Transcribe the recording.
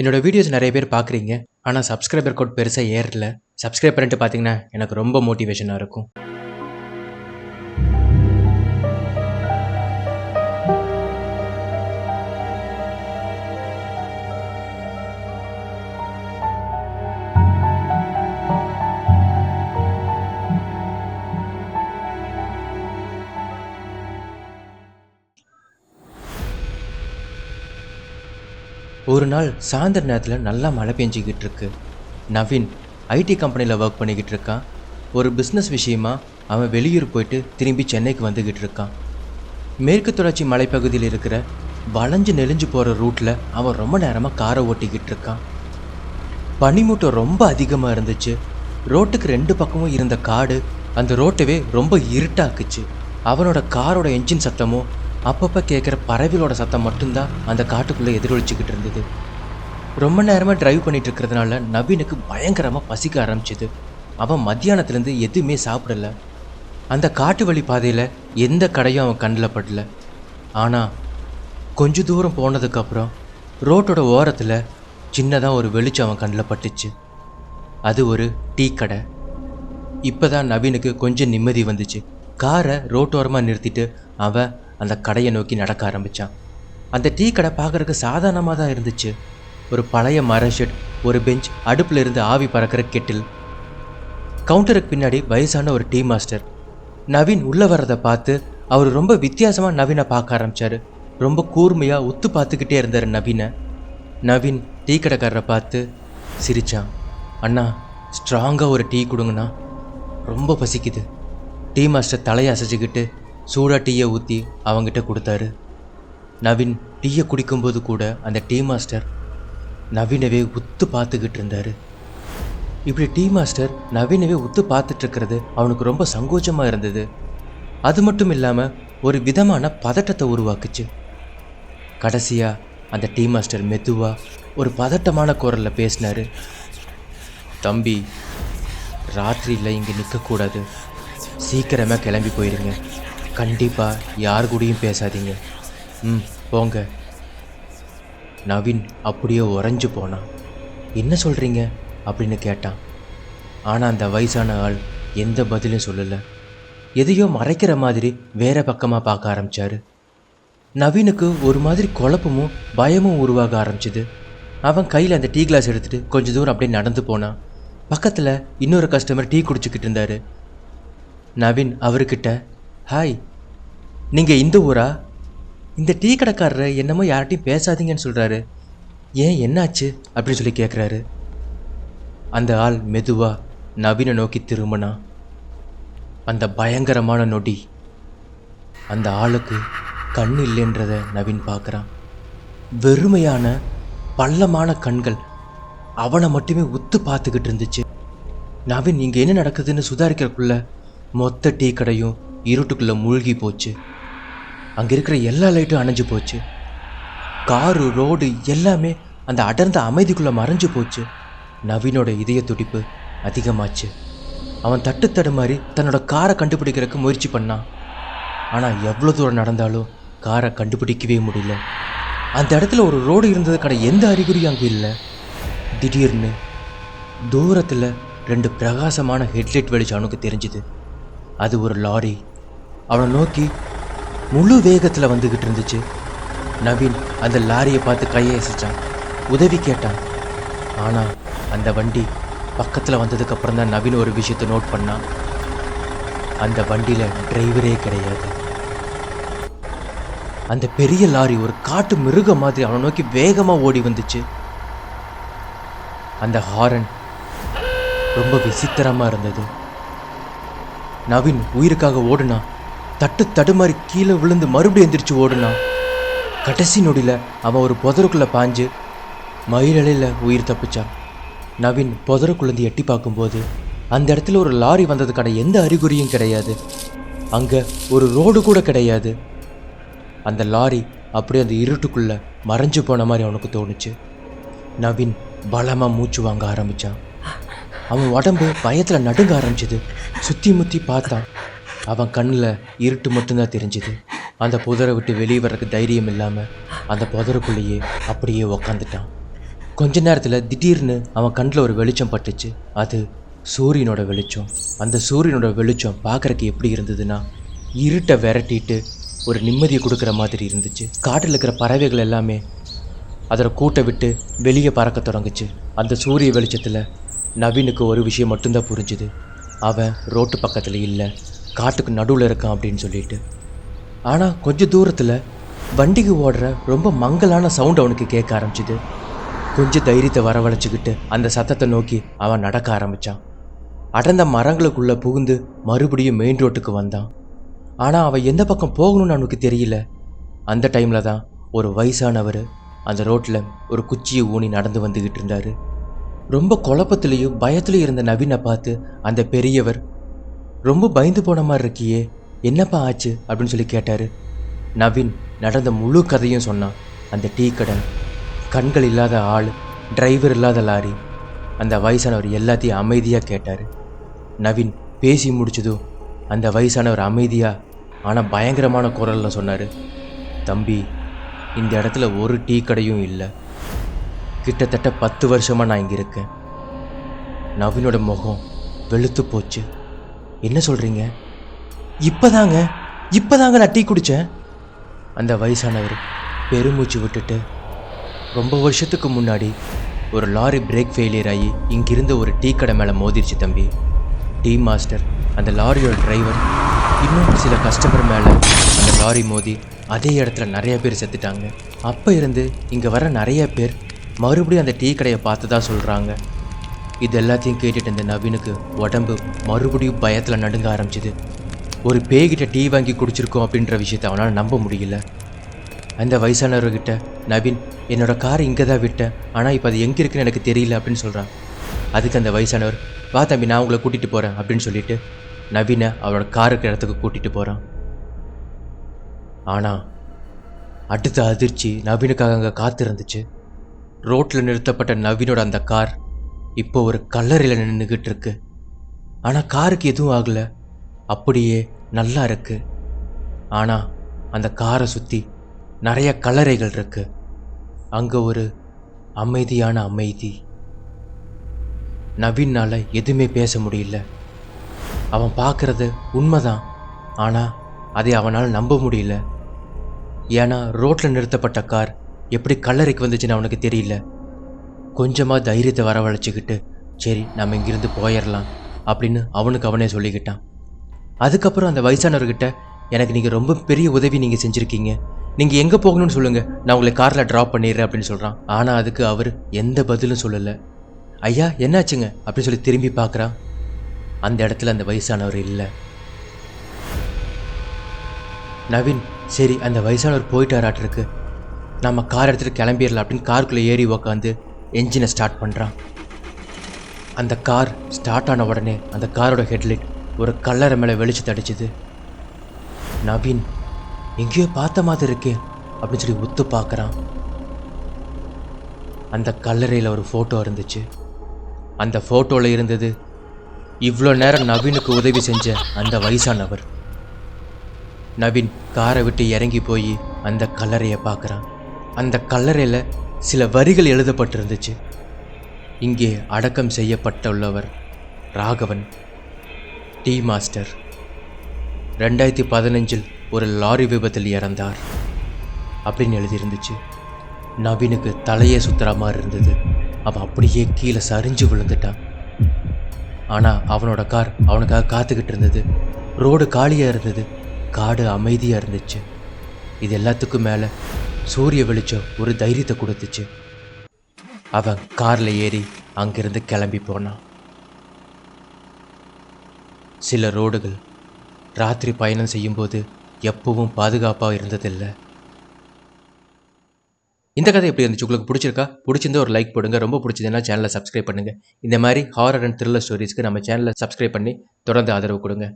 என்னோடய வீடியோஸ் நிறைய பேர் பார்க்குறீங்க. ஆனால் சப்ஸ்கிரைபர் கோட் பெருசாக ஏறல. சப்ஸ்கிரைப் பண்ணிட்டு பார்த்தீங்கன்னா எனக்கு ரொம்ப மோட்டிவேஷனாக இருக்கும். ஒரு நாள் சாயந்தர நேரத்தில் நல்லா மழை பெஞ்சிக்கிட்டு இருக்கு. நவீன் ஐடி கம்பெனியில் ஒர்க் பண்ணிக்கிட்டு இருக்கான். ஒரு பிஸ்னஸ் விஷயமா அவன் வெளியூர் போயிட்டு திரும்பி சென்னைக்கு வந்துக்கிட்டு இருக்கான். மேற்கு தொடர்ச்சி மலைப்பகுதியில் இருக்கிற வளைஞ்சு நெளிஞ்சு போகிற ரூட்டில் அவன் ரொம்ப நேரமாக காரை ஓட்டிக்கிட்டு இருக்கான். பனிமூட்டம் ரொம்ப அதிகமாக இருந்துச்சு. ரோட்டுக்கு ரெண்டு பக்கமும் இருந்த காடு அந்த ரோட்டவே ரொம்ப இருட்டாக்குச்சு. அவனோட காரோட என்ஜின் சத்தமும் அப்பப்போ கேட்குற பறவைகளோட சத்தம் மட்டும்தான் அந்த காட்டுக்குள்ளே எதிரொலிச்சிக்கிட்டு இருந்தது. ரொம்ப நேரமாக டிரைவ் பண்ணிட்டு இருக்கிறதுனால நவீனுக்கு பயங்கரமாக பசிக்க ஆரம்பிச்சிது. அவன் மத்தியானத்துலேருந்து எதுவுமே சாப்பிடல. அந்த காட்டு வழி பாதையில் எந்த கடையும் அவன் கண்ணில் படல. ஆனால் கொஞ்ச தூரம் போனதுக்கப்புறம் ரோட்டோட ஓரத்தில் சின்னதாக ஒரு வெளிச்சம் அவன் கண்ணில் பட்டுச்சு. அது ஒரு டீ கடை. இப்போ தான் நவீனுக்கு கொஞ்சம் நிம்மதி வந்துச்சு. காரை ரோட்டோரமாக நிறுத்திட்டு அவன் அந்த கடையை நோக்கி நடக்க ஆரம்பித்தான் அந்த டீ கடை பார்க்குறதுக்கு சாதாரணமாக தான் இருந்துச்சு. ஒரு பழைய மர ஷெட் ஒரு பெஞ்ச் அடுப்பில் இருந்து ஆவி பறக்கிற கெட்டில் கவுண்டருக்கு பின்னாடி வயசான ஒரு டீ மாஸ்டர் நவீன் உள்ளே வர்றதை பார்த்து அவர் ரொம்ப வித்தியாசமாக நவீனை பார்க்க ஆரம்பித்தார் ரொம்ப கூர்மையாக உத்து பார்த்துக்கிட்டே இருந்தார் நவீனை. நவீன் டீ கடைக்காரரை பார்த்து சிரிச்சான். அண்ணா ஸ்ட்ராங்காக ஒரு டீ கொடுங்கண்ணா. ரொம்ப பசிக்குது. டீ மாஸ்டர் தலையை அசைச்சிக்கிட்டு சூடாக டீயை ஊற்றி அவங்கிட்ட கொடுத்தாரு. நவீன் டீயை குடிக்கும்போது கூட அந்த டீ மாஸ்டர் நவீனவே உத்து பார்த்துக்கிட்டு இருந்தார். இப்படி டீ மாஸ்டர் நவீனவே உத்து பார்த்துட்டு இருக்கிறது அவனுக்கு ரொம்ப சங்கோச்சமாக இருந்தது. அது மட்டும் இல்லாமல் ஒரு விதமான பதட்டத்தை உருவாக்குச்சு. கடைசியாக அந்த டீ மாஸ்டர் மெதுவாக ஒரு பதட்டமான குரலில் பேசினார். தம்பி ராத்திரியில் இங்கே நிற்கக்கூடாது சீக்கிரமாக கிளம்பி போயிருங்க. கண்டிப்பாக யார் கூடயும் பேசாதீங்க. ம் போங்க. நவீன் அப்படியே உறைஞ்சு போனான் என்ன சொல்கிறீங்க அப்படின்னு கேட்டான். ஆனால் அந்த வயசான ஆள் எந்த பதிலும் சொல்லலை. எதையோ மறைக்கிற மாதிரி வேற பக்கமாக பார்க்க ஆரம்பித்தார் நவீனுக்கு ஒரு மாதிரி குழப்பமும் பயமும் உருவாக ஆரம்பிச்சுது. அவன் கையில் அந்த டீ கிளாஸ் எடுத்துகிட்டு கொஞ்ச தூரம் அப்படியே நடந்து போனான் பக்கத்தில் இன்னொரு கஸ்டமர் டீ குடிச்சிக்கிட்டு இருந்தார். நவீன் அவர்கிட்ட ஹாய் நீங்கள் இந்த ஊரா? இந்த டீ கடைக்காரர் என்னமோ யார்கிட்டையும் பேசாதீங்கன்னு சொல்கிறாரு ஏன் என்னாச்சு? அப்படின்னு சொல்லி கேட்குறாரு அந்த ஆள் மெதுவாக நவீனை நோக்கி திரும்பினா. அந்த பயங்கரமான நொடி. அந்த ஆளுக்கு கண் இல்லைன்றத நவீன் பார்க்குறான் வெறுமையான பள்ளமான கண்கள் அவனை மட்டுமே உத்து பார்த்துக்கிட்டு இருந்துச்சு. நவீன் இங்கே என்ன நடக்குதுன்னு சுதாரிக்கிறதுக்குள்ள மொத்த டீ கடையும் இருட்டுக்குள்ளே மூழ்கி போச்சு. அங்கே இருக்கிற எல்லா லைட்டும் அணைஞ்சு போச்சு. காரு ரோடு எல்லாமே அந்த அடர்ந்த அமைதிக்குள்ளே மறைஞ்சு போச்சு. நவீனோட இதய துடிப்பு அதிகமாச்சு. அவன் தட்டு தடுமாறி தன்னோட காரை கண்டுபிடிக்கிறதுக்கு முயற்சி பண்ணான். ஆனால் எவ்வளோ தூரம் நடந்தாலும் காரை கண்டுபிடிக்கவே முடியல. அந்த இடத்துல ஒரு ரோடு இருந்ததுக்கான எந்த அறிகுறியும் அங்கே இல்லை. திடீர்னு தூரத்தில் ரெண்டு பிரகாசமான ஹெட்லைட் வெளிச்சம் அவனுக்கு தெரிஞ்சுது. அது ஒரு லாரி. அவனை நோக்கி முழு வேகத்தில் வந்துக்கிட்டு இருந்துச்சு. நவீன் அந்த லாரியை பார்த்து கையை அசைச்சான். உதவி கேட்டான். ஆனால் அந்த வண்டி பக்கத்தில் வந்ததுக்கப்புறம் தான் நவீன் ஒரு விஷயத்தை நோட் பண்ணான். அந்த வண்டியில் டிரைவரே கிடையாது. அந்த பெரிய லாரி ஒரு காட்டு மிருகம் மாதிரி அவனை நோக்கி வேகமாக ஓடி வந்துச்சு. அந்த ஹாரன் ரொம்ப விசித்திரமாக இருந்தது. நவீன் உயிருக்காக ஓடுனா தட்டு தடுமாறி கீழே விழுந்து மறுபடியும் எந்திரிச்சு ஓடுனான் கடைசி நொடியில் அவன் ஒரு புதருக்குள்ளே பாஞ்சு மயிலலையில் உயிர் தப்பிச்சான். நவீன் புதருக்குள்ளேருந்து எட்டி பார்க்கும்போது அந்த இடத்துல ஒரு லாரி வந்ததுக்கான எந்த அறிகுறியும் கிடையாது. அங்கே ஒரு ரோடு கூட கிடையாது. அந்த லாரி அப்படியே அந்த இருட்டுக்குள்ளே மறைஞ்சு போன மாதிரி அவனுக்கு தோணுச்சு. நவீன் பலமாக மூச்சு வாங்க ஆரம்பித்தான் அவன் உடம்பு பயத்தில் நடுங்க ஆரம்பிச்சது. சுற்றி முற்றி பார்த்தான். அவன் கண்ணில் இருட்டு மட்டும்தான் தெரிஞ்சுது. அந்த புதரை விட்டு வெளியே வர்றதுக்கு தைரியம் இல்லாமல் அந்த புதருக்குள்ளேயே அப்படியே உக்காந்துட்டான். கொஞ்ச நேரத்தில் திடீர்னு அவன் கண்ணில் ஒரு வெளிச்சம் பட்டுச்சு. அது சூரியனோட வெளிச்சம். அந்த சூரியனோட வெளிச்சம் பார்க்கறக்கு எப்படி இருந்ததுன்னா இருட்டை விரட்டிட்டு ஒரு நிம்மதியை கொடுக்குற மாதிரி இருந்துச்சு. காட்டில் இருக்கிற பறவைகள் எல்லாமே அதோட கூட்டை விட்டு வெளியே பறக்க தொடங்குச்சு. அந்த சூரிய வெளிச்சத்தில் நவீனுக்கு ஒரு விஷயம் மட்டும்தான் புரிஞ்சுது. அவன் ரோட்டு பக்கத்தில் இல்லை. காட்டுக்கு நடுவில் இருக்கான் அப்படின்னு சொல்லிட்டு. ஆனால் கொஞ்சம் தூரத்தில் வண்டிக்கு ஓடுற ரொம்ப மங்கலான சவுண்ட் அவனுக்கு கேட்க ஆரம்பிச்சுது. கொஞ்சம் தைரியத்தை வரவழைச்சிக்கிட்டு அந்த சத்தத்தை நோக்கி அவன் நடக்க ஆரம்பிச்சான். அடர்ந்த மரங்களுக்குள்ளே புகுந்து மறுபடியும் மெயின் ரோட்டுக்கு வந்தான். ஆனால் அவன் எந்த பக்கம் போகணும்னு அவனுக்கு தெரியல. அந்த டைமில் தான் ஒரு வயசானவர் அந்த ரோட்டில் ஒரு குச்சியை ஊனி நடந்து வந்துக்கிட்டு இருந்தார். ரொம்ப குழப்பத்துலேயும் பயத்துலேயும் இருந்த நவீனை பார்த்து அந்த பெரியவர் ரொம்ப பயந்து போன மாதிரி இருக்கியே. என்னப்பா ஆச்சு? அப்படின்னு சொல்லி கேட்டார். நவீன் நடந்த முழு கதையும் சொன்னான். அந்த டீ கடை கண்கள் இல்லாத ஆள் டிரைவர் இல்லாத லாரி அந்த வயசானவர் எல்லாத்தையும் அமைதியாக கேட்டார். நவீன் பேசி முடிச்சதும் அந்த வயசானவர் அமைதியாக ஆனால் பயங்கரமான குரலில் சொன்னார். தம்பி இந்த இடத்துல ஒரு டீ கடையும் இல்லை. கிட்டத்தட்ட பத்து வருஷமாக நான் இங்கே இருக்கேன். நவீனோட முகம் வெளுத்து போச்சு. என்ன சொல்கிறீங்க இப்போதாங்க இப்போதாங்க நான் டீ குடித்தேன் அந்த வயசானவர் பெருமூச்சு விட்டுட்டு ரொம்ப வருஷத்துக்கு முன்னாடி ஒரு லாரி பிரேக் ஃபெயிலியர் ஆகி இங்கிருந்த ஒரு டீ கடை மேலே மோதிருச்சு தம்பி. டீ மாஸ்டர் அந்த லாரியோட டிரைவர் இன்னும் சில கஸ்டமர் மேலே அந்த லாரி மோதி அதே இடத்துல நிறைய பேர் செத்துட்டாங்க. அப்போ இருந்து இங்கே வர நிறைய பேர் மறுபடியும் அந்த டீ கடையை பார்த்து தான் சொல்கிறாங்க இது எல்லாத்தையும் கேட்டுட்டு இருந்த நவீனுக்கு உடம்பு மறுபடியும் பயத்தில் நடுங்க ஆரம்பிச்சுது. ஒரு பேய்கிட்ட டீ வாங்கி குடிச்சிருக்கோம் அப்படின்ற விஷயத்தை அவனால் நம்ப முடியல. அந்த வயசானவர்கிட்ட நவீன் என்னோட கார் இங்கே தான் விட்டேன் ஆனால் இப்போ அது எங்கே இருக்குன்னு எனக்கு தெரியல அப்படின்னு சொல்கிறான் அதுக்கு அந்த வயசானவர் வா தம்பி நான் உங்களை கூட்டிகிட்டு போகிறேன் அப்படின்னு சொல்லிட்டு நவீனை அவரோட கார் இருக்கிற இடத்துக்கு கூட்டிகிட்டு போகிறான் ஆனால் அடுத்த அதிர்ச்சி நவீனுக்காக அங்கே காத்திருந்துச்சு. ரோட்டில் நிறுத்தப்பட்ட நவீனோட அந்த கார் இப்போ ஒரு கல்லறையில் நின்றுக்கிட்டு இருக்கு ஆனால் காருக்கு எதுவும் ஆகலை. அப்படியே நல்லா இருக்கு. ஆனால் அந்த காரை சுற்றி நிறைய கல்லறைகள் இருக்கு. அங்கே ஒரு அமைதியான அமைதி. நவீனால் எதுவுமே பேச முடியல. அவன் பார்க்கறது உண்மைதான். ஆனால் அதை அவனால் நம்ப முடியல. ஏன்னா ரோட்டில் நிறுத்தப்பட்ட கார் எப்படி கல்லறைக்கு வந்துச்சுன்னு அவனுக்கு தெரியல. கொஞ்சமாக தைரியத்தை வரவழைச்சிக்கிட்டு சரி நம்ம இங்கிருந்து போயிடலாம் அப்படின்னு அவனுக்கு அவனே சொல்லிக்கிட்டான். அதுக்கப்புறம் அந்த வயசானவர்கிட்ட எனக்கு நீங்கள் ரொம்ப பெரிய உதவி நீங்கள் செஞ்சுருக்கீங்க. நீங்கள் எங்கே போகணும்னு சொல்லுங்கள் நான் உங்களை காரில் ட்ராப் பண்ணிடுறேன் அப்படின்னு சொல்கிறான் ஆனால் அதுக்கு அவர் எந்த பதிலும் சொல்லலை. ஐயா என்னாச்சுங்க? அப்படின்னு சொல்லி திரும்பி பார்க்குறான் அந்த இடத்துல அந்த வயசானவர் இல்லை. நவீன் சரி அந்த வயசானவர் போயிட்டாராட்டிருக்கு நம்ம கார் எடுத்துகிட்டு கிளம்பிடலாம் அப்படின்னு காருக்குள்ளே ஏறி உக்காந்து என்ஜினை ஸ்டார்ட் பண்ணுறான் அந்த கார் ஸ்டார்ட் ஆன உடனே அந்த காரோட ஹெட்லைட் ஒரு கல்லறை மேலே வெளிச்சு தடிச்சுது நவீன் எங்கேயோ பார்த்த மாதிரி இருக்கே அப்படின்னு சொல்லி உத்து பார்க்குறான். அந்த கல்லறையில் ஒரு ஃபோட்டோ இருந்துச்சு. அந்த ஃபோட்டோவில் இருந்தது இவ்வளோ நேரம் நவீனுக்கு உதவி செஞ்ச அந்த வயசானவர் நவீன் காரை விட்டு இறங்கி போய் அந்த கல்லறையை பார்க்குறான். அந்த கல்லறையில் சில வரிகள் எழுதப்பட்டிருந்துச்சு. இங்கே அடக்கம் செய்யப்பட்டுள்ளவர் ராகவன் டீ மாஸ்டர். ரெண்டாயிரத்தி பதினஞ்சில் ஒரு லாரி விபத்தில் இறந்தார் அப்படின்னு எழுதியிருந்துச்சு. நவீனுக்கு தலையே சுத்துற மாதிரி இருந்தது. அவன் அப்படியே கீழே சரிஞ்சு விழுந்துட்டான். ஆனால் அவனோட கார் அவனுக்காக காத்துக்கிட்டு இருந்தது. ரோடு காலியாக இருந்தது. காடு அமைதியாக இருந்துச்சு. இது எல்லாத்துக்கும் மேலே சூரிய வெளிச்சம் ஒரு தைரியத்தை கொடுத்துச்சு. அவன் காரில் ஏறி அங்கிருந்து கிளம்பி போனான். சில ரோடுகள் ராத்திரி பயணம் செய்யும்போது எப்பவும் பாதுகாப்பாக இருந்ததில்லை. இந்த கதை எப்படி இருந்துச்சு? உங்களுக்கு பிடிச்சிருக்கா? பிடிச்சிருந்தா ஒரு லைக் போடுங்க. ரொம்ப பிடிச்சதுன்னா சேனலை சப்ஸ்கிரைப் பண்ணுங்கள் இந்த மாதிரி ஹாரர் அண்ட் த்ரில்லர் ஸ்டோரிஸ்க்கு நம்ம சேனலை சப்ஸ்கிரைப் பண்ணி தொடர்ந்து ஆதரவு கொடுங்க.